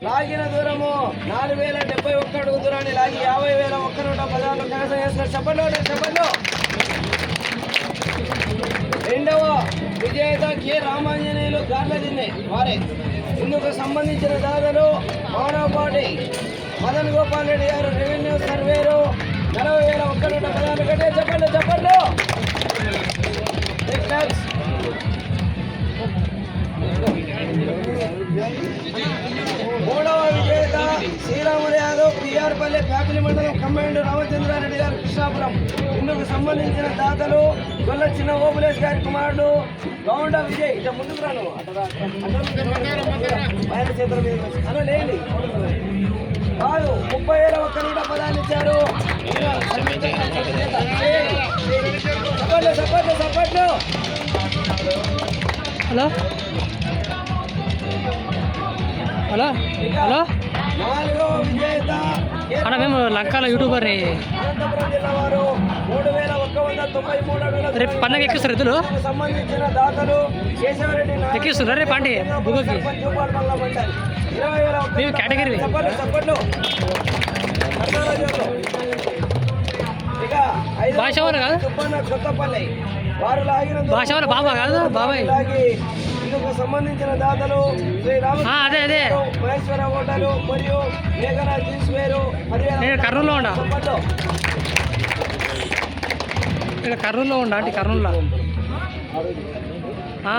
లాగిన దూరము నాలుగు వేల డెబ్బై ఒక్క అడుగు దూరాన్ని లాగి యాభై వేల ఒక్క నూట పదహారు కనసం చేస్తున్నారు చెప్పండి చెప్పండి. రెండవ విజేత కె రామాంజనేయులు గార్ల దిన్నే వారే. ఇందుకు సంబంధించిన దాదాలు మానవపాటి మదన్ గోపాల్ రెడ్డి గారు రెవెన్యూ సర్వేరు నలభై వేల ఒక్క నూట పదహారు కంటే చెప్పండి చెప్పండి. Take యాదవ్ పిఆర్ మండలం కమాండ్ రామచంద్రారెడ్డి గారు కృష్ణాపురం. ఇందుకు సంబంధించిన దాతలు గొల్ల చిన్న ఓపులేష్ గారి కుమారుడు గౌండ విజయ్. ఇక ముందుకు రాను. అటు ఆయన చేతుల మీద అలా లేని లేండి కాదు ముప్పై వేల ఒక్క నూట పదాలు ఇచ్చారు. ఇంకా సంయుక్తంగా ఒక హలో? హలో? హలో? అన్న మేము లంకాల యూట్యూబర్ని రేపు పండగ ఎక్కిస్తారు ఎద్దులు ఎక్కిస్తున్నారు రేపు బుగ్గకి ఒక్క మేము కేటగిరీ భాష కాదు? భాష బాబా కాదు బాబాయ్ ఇందుకు సంబంధించిన దాతలు మహేశ్వర హోటలు మరియు వేరు పదివేల నేను కర్నూలులో ఉండా. ఇక్కడ కర్నూలులో ఉండా అంటే కర్నూలులో.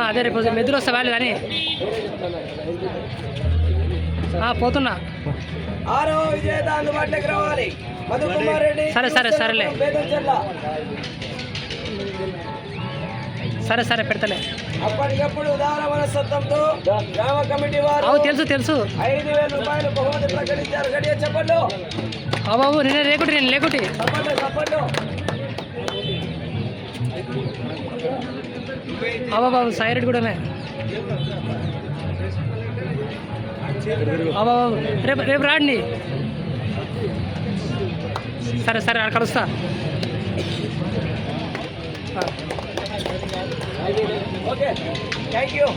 అదే రేపు మెద్దులు వస్తా వాళ్ళు కానీ పోతున్నా. ఆరవ విజేత అందుబాటులోకి రావాలి. సరే, సరే, సరేలే. సరే సరే పెడతలే. అప్పటికప్పుడు ఉదాహరణ మనస్తత్వంతో గ్రామ కమిటీ వారు అవు తెలుసు తెలుసు. ఐదు వేల రూపాయలు బహుమతి ప్రకటించారు. గడియ చెప్పండు బాబు నేనే లేకుటి నేను లేకుటి. చెప్పండి చెప్పండు ఆ బాబు సైరెడ్ కూడానే. ఆ బాబు రేపు రేపు రాండి. సరే సరే అక్కడ కలుస్తా. Okay thank you